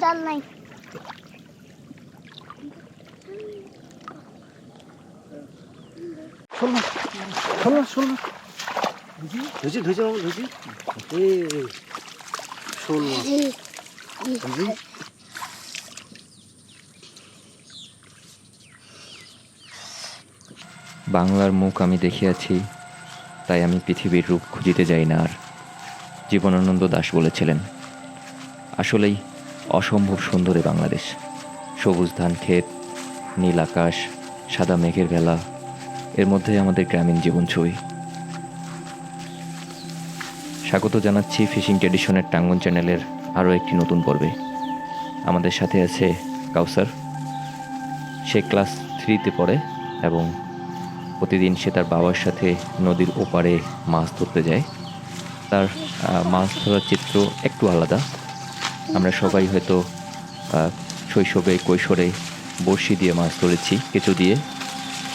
জাল নাই শোল না শোল না শোল না ধুজি ধুজি বাবু ধুজি এ শোল মাছ ধুজি বাংলার মুখ আমি দেখিয়াছি তাই আমি পৃথিবীর রূপ খুঁজিতে যাই না আর। জীবনানন্দ দাশ বলেছিলেন আসলেই অসম্ভব সুন্দরী বাংলাদেশ। সবুজ ধান ক্ষেত, নীল আকাশ, সাদা মেঘের ভেলা এর মধ্যে আমাদের গ্রামীণ জীবন ছবি স্বাগত জানাচ্ছি ফিশিং ট্রেডিশনের টাঙ্গন চ্যানেলের আরও একটি নতুন পর্বে। আমাদের সাথে আছে কাউসার। সে ক্লাস থ্রিতে পড়ে এবং প্রতিদিন সে তার বাবার সাথে নদীর ওপারে মাছ ধরতে যায়। তার মাছ ধরার চিত্র একটু আলাদা। আমরা সবাই হয়তো শৈশবে, কৈশোরে বড়শি দিয়ে মাছ ধরেছি, কেঁচো দিয়ে।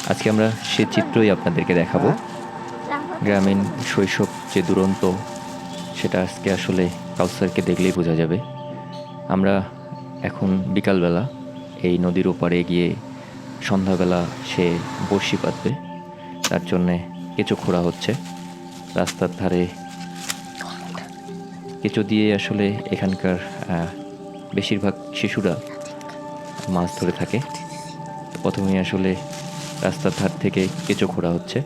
আজকে আমরা সে চিত্রই আপনাদেরকে দেখাবো। গ্রামীণ শৈশব যে দুরন্ত, সেটা আজকে আসলে কাউসারকে দেখলেই বোঝা যাবে। আমরা এখন বিকালবেলা এই নদীর ওপারে গিয়ে সন্ধ্যাবেলা সে বড়শি পাতবে। তার জন্যে কেঁচো খোঁড়া হচ্ছে। রাস্তার ধারে কেঁচো দিয়ে আসলে এখানকার বেশিরভাগ শিশুরা মাছ ধরে থাকে। প্রথমেই আসলে রাস্তার ধার থেকে কেঁচো খোঁড়া হচ্ছে।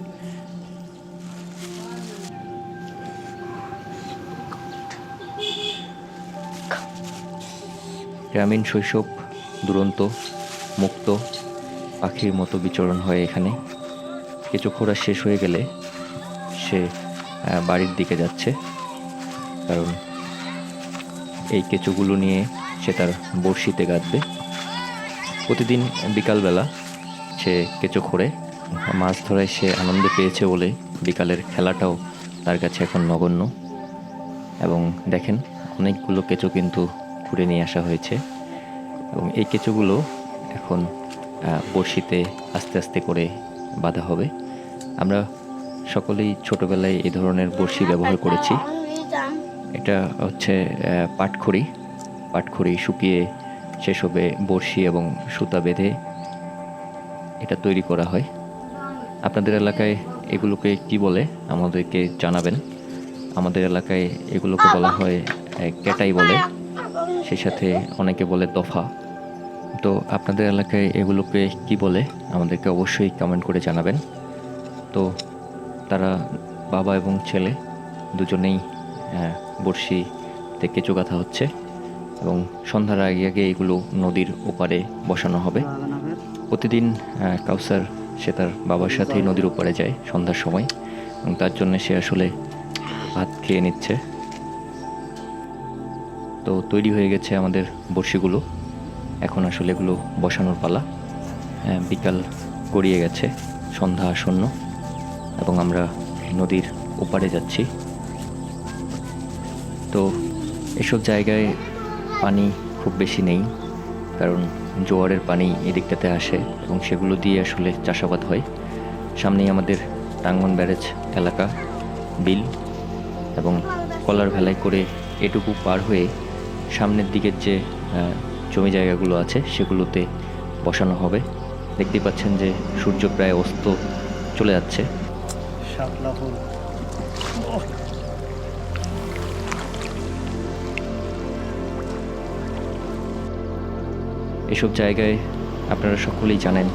গ্রামীণ শৈশব দুরন্ত, মুক্ত, পাখির মতো বিচরণ হয় এখানে। কেঁচো খোঁড়া শেষ হয়ে গেলে সে বাড়ির দিকে যাচ্ছে। কারণ এই কেঁচোগুলো নিয়ে সে তার বড়শিতে গাঁথবে। প্রতিদিন বিকালবেলা সে কেঁচো খোঁড়ে। মাছ ধরায় সে আনন্দ পেয়েছে বলে বিকালের খেলাটাও তার কাছে এখন নগণ্য। এবং দেখেন, অনেকগুলো কেঁচো কিন্তু খুঁড়ে নিয়ে আসা হয়েছে। এবং এই কেঁচোগুলো এখন বড়শিতে আস্তে আস্তে করে বাঁধা হবে। আমরা সকলেই ছোটবেলায় এই ধরনের বড়শি ব্যবহার করেছি। এটা হচ্ছে পাটখড়ি। পাটখড়ি শুকিয়ে সেসবে বড়শি এবং সুতা বেঁধে এটা তৈরি করা হয়। আপনাদের এলাকায় এগুলোকে কি বলে? আমাদেরকে জানাবেন। আমাদের এলাকায় এগুলোকে বলা হয় ক্যাটাই বলে। সেই সাথে অনেকে বলে দফা। তো আপনাদের এলাকায় এগুলোকে কি বলে? আমাদেরকে অবশ্যই কমেন্ট করে জানাবেন। তো তারা বাবা এবং ছেলে দুজনেই বড়শিতে কেঁচো গাঁথা হচ্ছে এবং সন্ধ্যার আগে আগে এগুলো নদীর ওপারে বসানো হবে। প্রতিদিন কাউসার সে তার বাবার সাথেই নদীর ওপারে যায় সন্ধ্যার সময় এবং তার জন্য সে আসলে ভাত খেয়ে নিচ্ছে। তো তৈরি হয়ে গেছে আমাদের বড়শিগুলো। এখন আসলে এগুলো বসানোর পালা। আহ, বিকাল গড়িয়ে গেছে সন্ধ্যা আসন্ন এবং আমরা নদীর ওপারে যাচ্ছি। তো এসব জায়গায় পানি খুব বেশি নেই, কারণ জোয়ারের পানি এদিকটাতে আসে এবং সেগুলো দিয়ে আসলে চাষাবাদ হয়। সামনেই আমাদের টাঙ্গন ব্যারেজ এলাকা, বিল, এবং কলার ভেলায় করে এটুকু পার হয়ে সামনের দিকের যে জমি জায়গাগুলো আছে সেগুলোতে বসানো হবে। দেখতেই পাচ্ছেন যে সূর্য প্রায় অস্ত চলে যাচ্ছে। এসব জায়গায় আপনারা সকলেই জানেন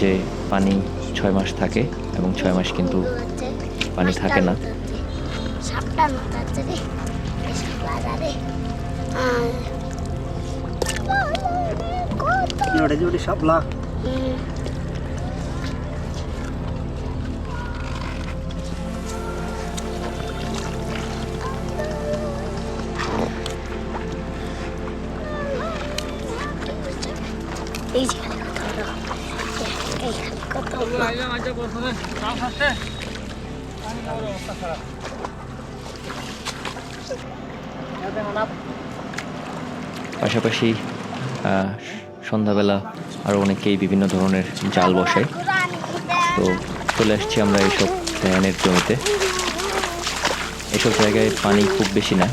যে পানি ছয় মাস থাকে এবং ছয় মাস কিন্তু পানি থাকে না। সাপলা পাশাপাশি সন্ধ্যাবেলা আরও অনেকেই বিভিন্ন ধরনের জাল বসায়। তো চলে আসছি আমরা এইসব ধানের জমিতে। এসব জায়গায় পানি খুব বেশি না,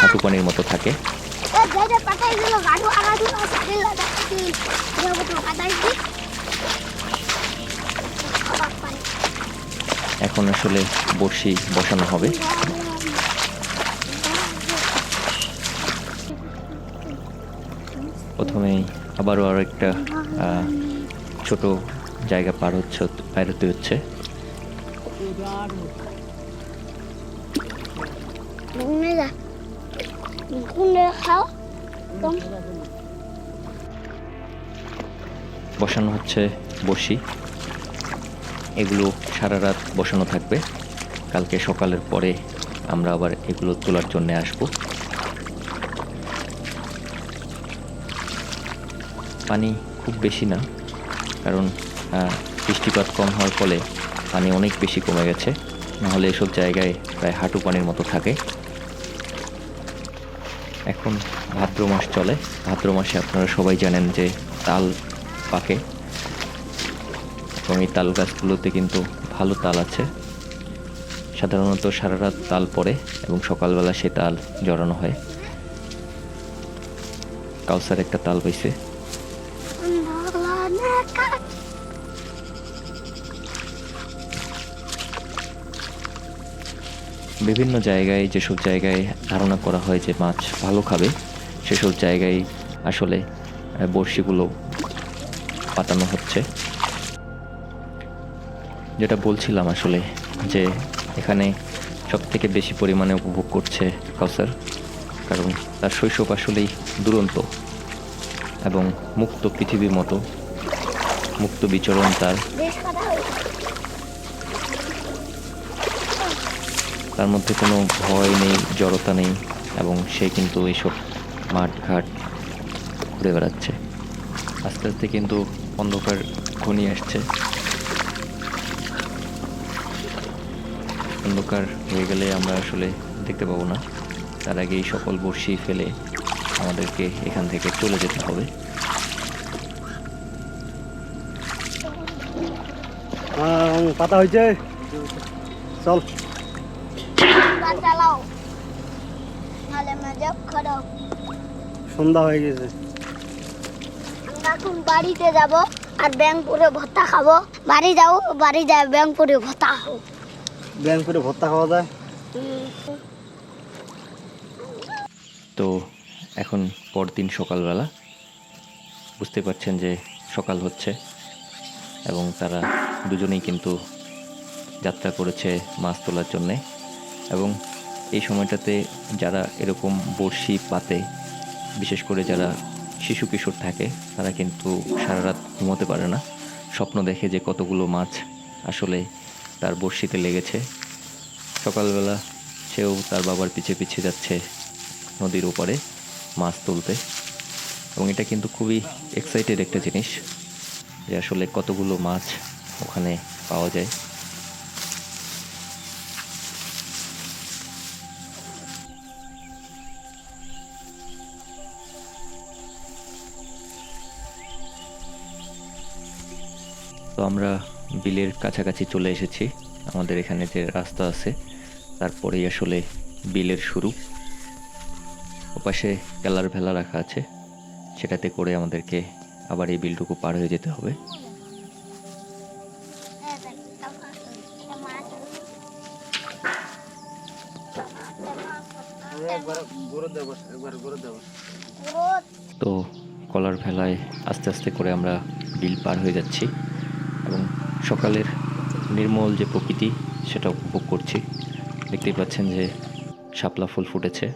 হাঁটু পানির মতো থাকে। যেটা পাঠাই দিল গাড়ু আগাড়ু লাগাচ্ছি যাব তো এখন আসলে বড়শি বসানো হবে। প্রথমেই আবারও আর একটা আহ, ছোট জায়গা পার হচ্ছে পারতে হচ্ছে। খাও। বসানো হচ্ছে বসি। এগুলো সারা রাত বসানো থাকবে। কালকে সকালের পরে আমরা আবার এগুলো তোলার জন্য আসব। পানি খুব বেশি না, কারণ বৃষ্টিপাত কম হওয়ার ফলে পানি অনেক বেশি কমে গেছে। নাহলে এসব জায়গায় প্রায় হাঁটু পানির মতো থাকে। এখন ভাদ্র মাস চলে। ভাদ্র মাসে আপনারা সবাই জানেন যে তাল পাকে। এবং এই তাল গাছগুলোতে কিন্তু ভালো তাল আছে। সাধারণত সারা রাত তাল পড়ে এবং সকালবেলা সে তাল জড়ানো হয়। কাউসার একটা তাল পাইছে বিভিন্ন জায়গায় যেসব জায়গায় ধারণা করা হয় যে মাছ ভালো খাবে, সেসব জায়গায় আসলে বড়শিগুলো পাতানো হচ্ছে। যেটা বলছিলাম আসলে যে এখানে সব থেকে বেশি পরিমাণে উপভোগ করছে কাউসার, কারণ তার শৈশব আসলেই দুরন্ত এবং মুক্ত পৃথিবীর মতো, মুক্ত বিচরণ তার। তার মধ্যে কোনো ভয় নেই, জড়তা নেই, এবং সে কিন্তু এইসব মাঠ ঘাট ঘুরে বেড়াচ্ছে। আস্তে আস্তে কিন্তু অন্ধকার ঘনিয়ে আসছে। অন্ধকার হয়ে গেলে আমরা আসলে দেখতে পাবো না। তার আগে এই সকল বর্ষি ফেলে আমাদেরকে এখান থেকে চলে যেতে হবে। পাতা হয়েছে। চল বা চালাও নাহলে মজা খারাপ সন্ধ্যা হয়ে গেছে। আমরা এখন বাড়িতে যাব আর ভত্তা খাব। বাড়ি যাও বাড়ি ভত্তা খাব। খাওয়া যায়? তো এখন পরদিন সকালবেলা। বুঝতে পারছেন যে সকাল হচ্ছে এবং তারা দুজনেই কিন্তু যাত্রা করেছে মাছ তোলার জন্যে এবং এই সময়টাতে যারা এরকম বড়শি পাতে, বিশেষ করে যারা শিশু কিশোর থাকে, তারা কিন্তু সারা রাত ঘুমোতে পারে না। স্বপ্ন দেখে যে কতগুলো মাছ আসলে তার বড়শিতে লেগেছে। সকালবেলা সেও তার বাবার পিছে পিছে যাচ্ছে নদীর উপরে মাছ তুলতে। এবং এটা কিন্তু খুবই এক্সাইটেড একটা জিনিস যে আসলে কতগুলো মাছ ওখানে পাওয়া যায়। আমরা বিলের কাছাকাছি চলে এসেছি। আমাদের এখানে যে রাস্তা আছে, তারপরেই আসলে বিলের শুরু। ওপাশে কেলার ভেলা রাখা আছে, সেটাতে করে আমাদেরকে আবার এই বিলটুকু পার হয়ে যেতে হবে। তো কলার ভেলায় আস্তে আস্তে করে আমরা বিল পার হয়ে যাচ্ছি। এবং সকালের নির্মল যে প্রকৃতি, সেটা উপভোগ করছি। দেখতেই পাচ্ছেন যে শাপলা ফুল ফুটেছে।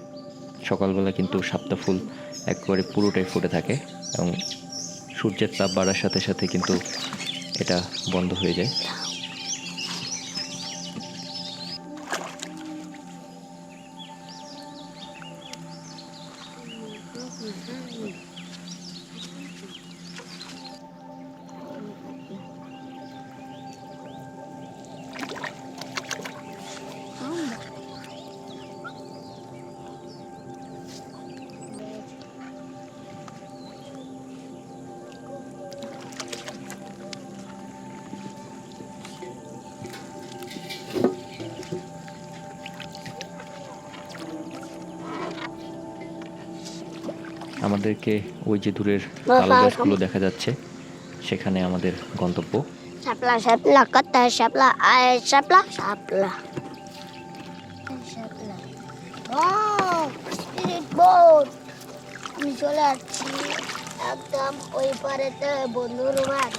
সকালবেলা কিন্তু শাপলা ফুল একবারে পুরোটাই ফুটে থাকে এবং সূর্যের তাপ বাড়ার সাথে সাথে কিন্তু এটা বন্ধ হয়ে যায়। আমাদেরকে ওই যে দূরের তাল গাছগুলো দেখা যাচ্ছে সেখানে আমাদের গন্তব্য। শাপলা শাপলা কত শাপলা আয় শাপলা শাপলা। স্পিরিট বোট আমি চলে আসছি। একদম ওই পারেতে বন্ধুর বাস।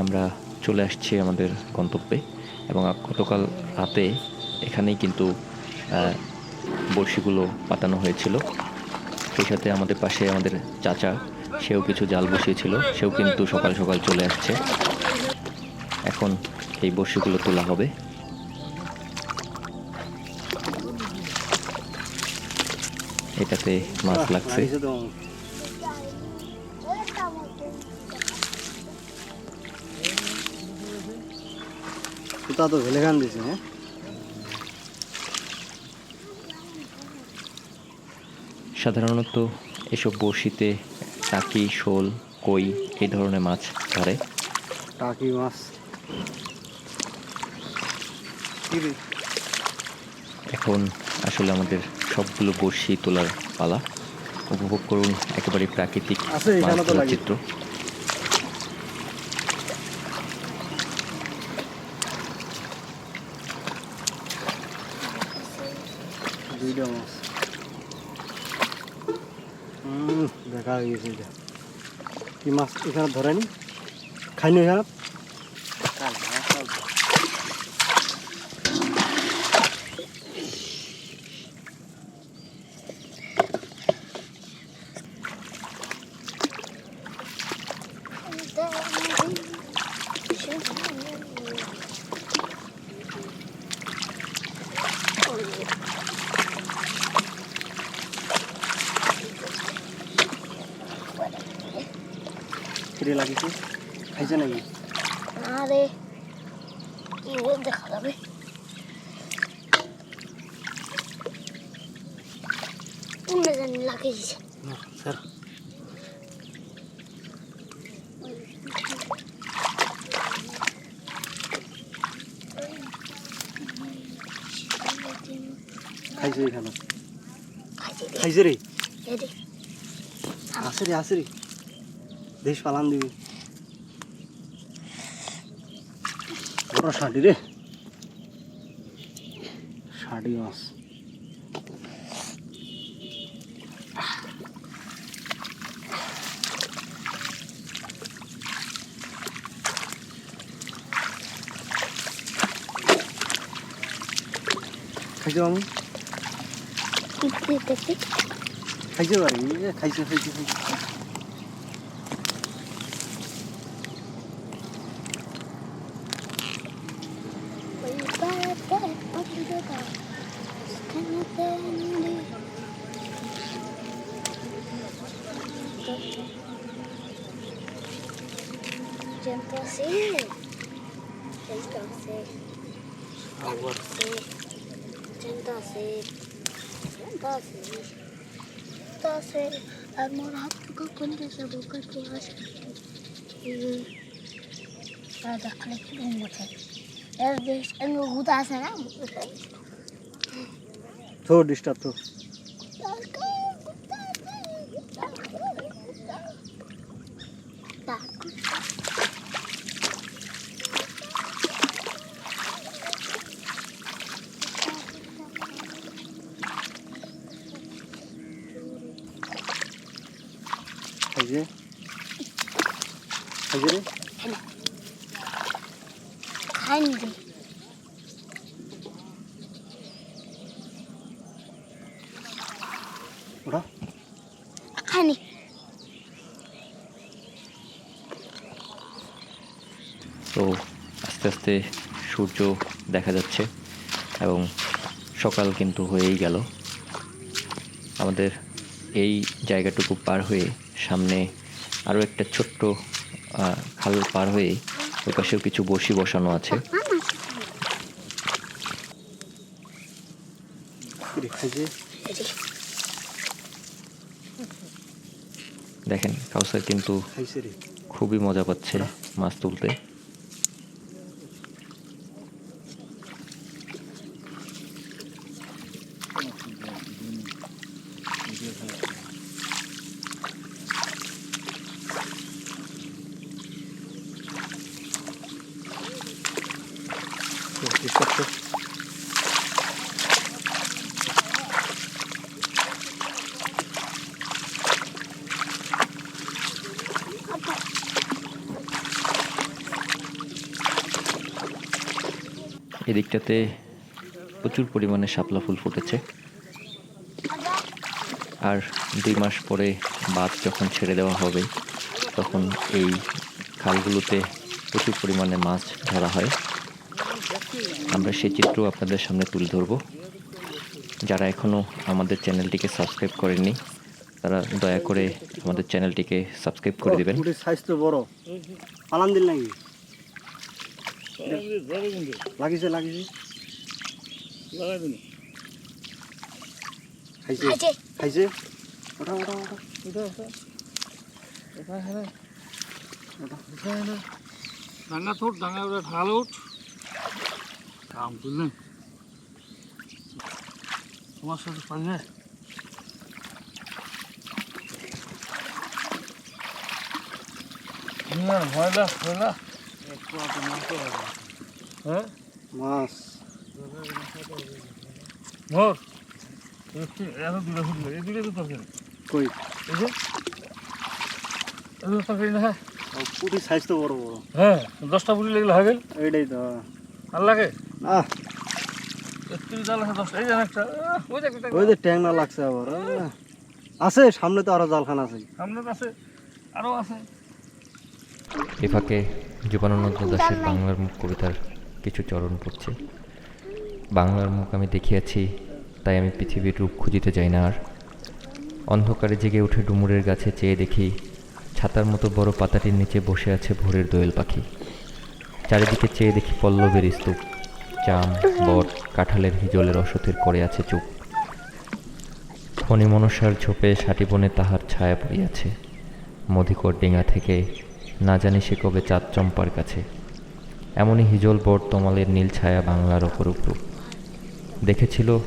আমরা চলে আসছি আমাদের গন্তব্যে এবং গতকাল রাতে এখানেই কিন্তু বড়শিগুলো পাতানো হয়েছিল। সেই সাথে আমাদের পাশে আমাদের চাচা, সেও কিছু জাল বসিয়েছিল, সেও কিন্তু সকাল সকাল চলে আসছে। এখন এই বড়শিগুলো তোলা হবে। এটাতে মাছ লাগছে। লাগিছে তো তো ভেলে গান দিছে হ্যাঁ? সাধারণত এসব বড়শিতে টাকি শোল কই এই ধরনের মাছ ধরে। টাকি মাছ। এখন আসলে আমাদের সবগুলো বড়শি তোলার পালা। উপভোগ করুন একেবারে প্রাকৃতিক। চিত্র। দুইটা মাছ। হয়ে গেছে কি মাছ এখানে ধরেনি? খাইনি এখানে? ফিরে লাগিছে খাইছে নাকি? আরে কি বল দেখা যাবে। উল্লে জানি লাগিয়েছে না স্যার খাইছে এখানে। খাইছে। রে। আছে রে আছে রে। দেশ পালান দিবি। বড় শাড়ি রে। শাড়ি মাছ। খাইছে মামু? খাইছে বাড়ি? এ, খাইছে খাইছে খাইছে Entonces, entonces, আবার entonces, entonces, entonces, আর মোর হাত থেকে কোন দেশে বোকার কে আসে আর দেখালে কি ঘুম বসে এর দেশ এমন গুতা আছে না তো ডিস্টার্ব তো খাইছে খাইছে রে খাইনি রে ওটা খাইনি তো আস্তে আস্তে সূর্য দেখা যাচ্ছে এবং সকাল কিন্তু হয়েই গেল। আমাদের এই জায়গাটুকু পার হয়ে সামনে আরও একটা ছোট্ট খাল পার হয়ে ওই পাশেও কিছু বসি বসানো আছে। দেখেন কাউসার কিন্তু খুবই মজা পাচ্ছে মাছ তুলতে। এদিকটাতে প্রচুর পরিমাণে শাপলা ফুল ফুটেছে। আর দুই মাস পরে বাঁধ যখন ছেড়ে দেওয়া হবে তখন এই খালগুলোতে প্রচুর পরিমাণে মাছ ধরা হয়। আমরা সেই চিত্র আপনাদের সামনে তুলে ধরব। যারা এখনও আমাদের চ্যানেলটিকে সাবস্ক্রাইব করেননি তারা দয়া করে আমাদের চ্যানেলটিকে সাবস্ক্রাইব করে দেবেন। পুটির সাইজ তো বড় পালান দিল নাকি লাগিছে লাগিছে খাইছে খাইছে। খাইছে ওটা ওটা ওটা ডাঙ্গা তোর ডাঙ্গা ওটা ঢাল উঠ কাম করলেন তোমার সাথে পারি না। ভয়লা ভয়লা হ্যাঁ মাছ তো তরকারি কই এই তো দশটা বুড়ি। লাগলে হবে এইটাই তো। আর লাগে ওই যে আবার আছে, সামনে তো আরও জালখান আছে। সামনে আছে আরও আছে। এ ফাঁকে জীবনানন্দ দাসের বাংলার মুখ কবিতার কিছু চরণ পড়ছে। বাংলার মুখ আমি দেখিয়াছি তাই আমি পৃথিবীর রূপ খুঁজিতে যাই না আর। অন্ধকারে জেগে উঠে ডুমুরের গাছে চেয়ে দেখি ছাতার মতো বড় পাতাটির নিচে বসে আছে ভোরের দোয়েল পাখি। চারিদিকে চেয়ে দেখি পল্লবের স্তূপ চাম বট কাঁঠালের হিজলের অসতের করে আছে চুপ ফণিমনসার ঝোপে সাটি বনে তাহার ছায়া পড়িয়াছে। মধিকর ডিঙা থেকে না জানি সে কবে চাঁদ চম্পার কাছে। এমনই হিজল বট তমালের নীল ছায়া বাংলার অপরূপ রূপ দেখেছিল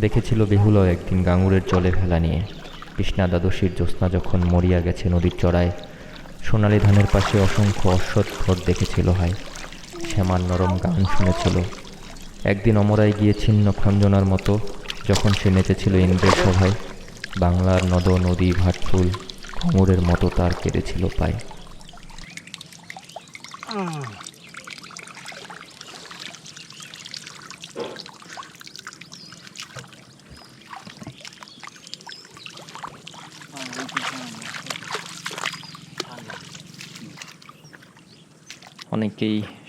দেখেছিল বেহুল একদিন গাঙ্গুরের জলে ভেলা নিয়ে। কৃষ্ণা দ্বাদশীর জ্যোৎস্না যখন মরিয়া গেছে নদীর চড়ায়, সোনালি ধানের পাশে অসংখ্য অশ্বৎ ঘর দেখেছিল হায়। শ্যামার নরম গান শুনেছিল। একদিন অমরায় গিয়ে ছিন্ন খঞ্জনার মতো যখন সে নেচেছিল ইন্দ্রের সভায় বাংলার নদ নদী ভাটফুল খমরের মতো তার কেড়েছিল পায়। অনেকেই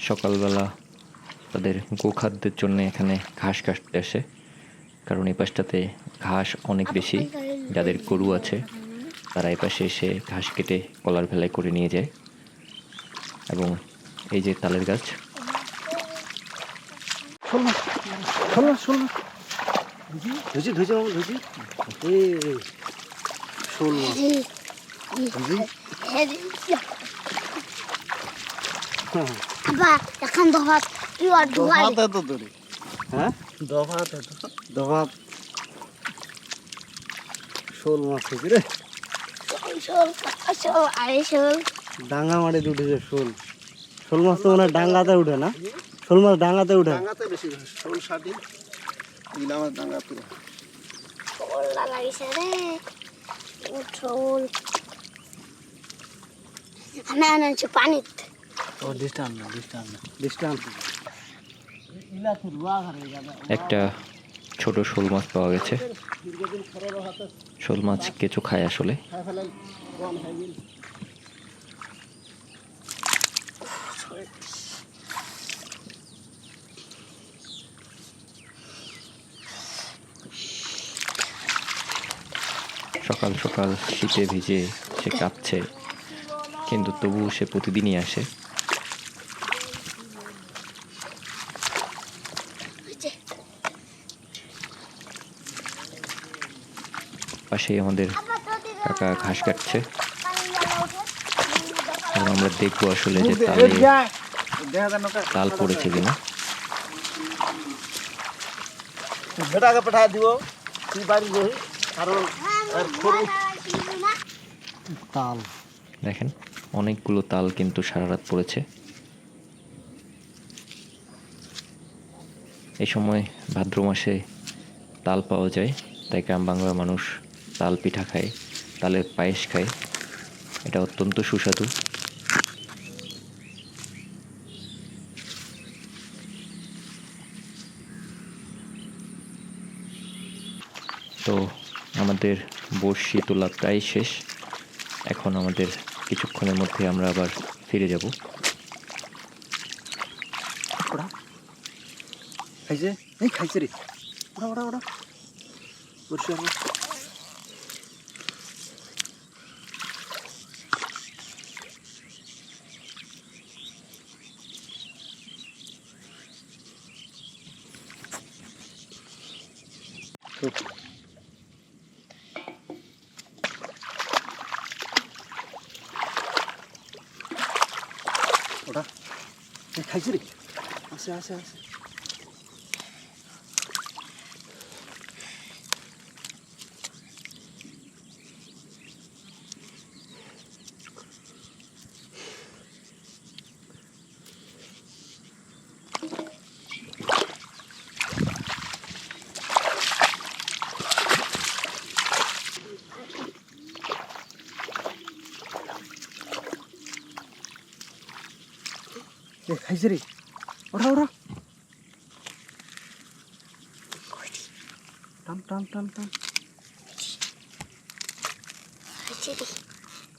সকালবেলা তাদের গোখাদ্যের জন্য এখানে ঘাস কাটতে আসে, কারণ এই পাশটাতে ঘাস অনেক বেশি, যাদের গরু আছে, তারা এই পাশে এসে ঘাস কেটে কলার ভেলায় করে নিয়ে যায়। এবং এই যে তালের গাছ। এখন কি আর হ্যাঁ? দফাতে শোল মাছ হয়েছে রে? শোল শোল আরে শোল। ডাঙ্গা মাঠে উঠেছে শোল। শোল মাছ তো মনে হয় ডাঙ্গাতে উঠে না? শোল মাছ ডাঙ্গাতে উঠে। ডাঙ্গাতে বেশি শোল ষাটি আমার ডাঙ্গাতে শোল লাগাইছে রে ও শোল। আমি আনছি পানিত। ও ডিস্টার্ব না ডিস্টার্ব না। ডিস্টান্স একটা ছোট শোল মাছ পাওয়া গেছে। শোল মাছ কেঁচো খায় আসলে। সকাল সকাল শীতে ভিজে সে কাঁপছে কিন্তু তবুও সে প্রতিদিনই আসে। পাশেই আমাদের কাকা ঘাস কাটছে। এবং আমরা দেখব আসলে যে তালে তাল পড়েছে কিনা। বেটাকে পাঠায় দিব তুই বাড়ি কারণ আর তাল। দেখেন অনেকগুলো তাল কিন্তু সারা রাত পড়েছে। এই সময় ভাদ্র মাসে তাল পাওয়া যায় তাই গ্রাম বাংলার মানুষ তাল পিঠা খায় তালের পায়েস খায়। এটা অত্যন্ত সুস্বাদু। তো আমাদের বর্ষি তোলা প্রায় শেষ। এখন আমাদের কিছুক্ষণের মধ্যে আমরা আবার ফিরে যাব। খাইছে এই খাইছে রে। ওরা ওরা ওরা। পরিষ্কার 알았어, 알았어, 알았어. 예, 네, 간절히 আসে আসে আসে এ খাইছে রে ওরা ওরা টান টান টান টান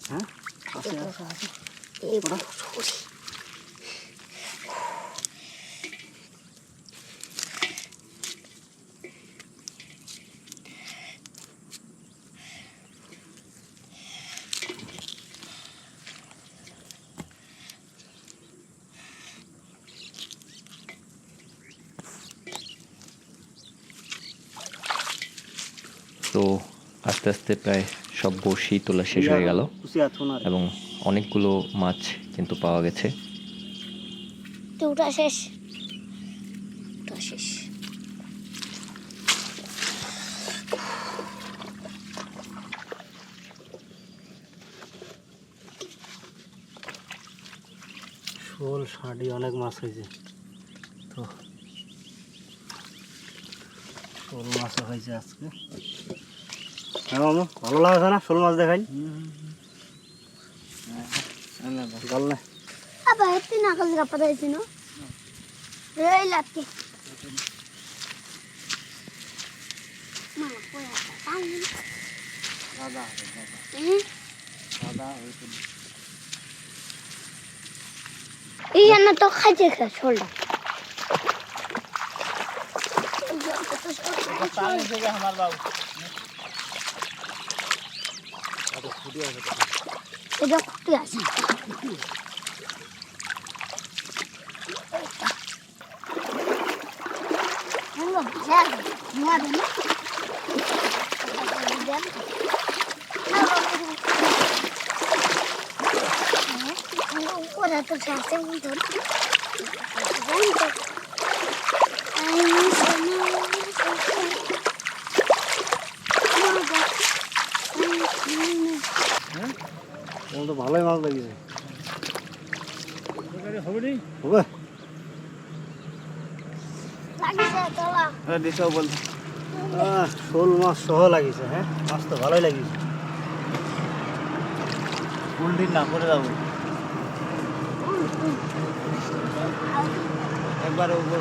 হ্যাঁ আসে আসে আসে ওরা তো আস্তে আস্তে প্রায় সব বড়শি তোলা শেষ হয়ে গেল। এবং অনেকগুলো মাছ কিন্তু পাওয়া গেছে। শেষ। শেষ। শোল শাঁড়ি অনেক মাছ হয়েছে। তো শোল মাছও হয়েছে আজকে। মামু ভালো লাগছে না? শোল মাছ দেখাই। গল না। আবার এতে না কাল রাপা দিয়েছি না? এই লাপকে এই জন্য তো খাইছে খা শোলটা এটা খুঁটি আছে পুরো ভাজা ধোঁয়া দেন উপরে তো আছে উল্টো তোমার তো ভালোই মাছ লাগিয়েছে। হবে লাগিছে হ্যাঁ দিশাও বলতে শোল মাছ সহ লাগিয়েছে হ্যাঁ? মাছ তো ভালোই লাগিয়েছে। উল্টি না করে যাব। একবার উপর।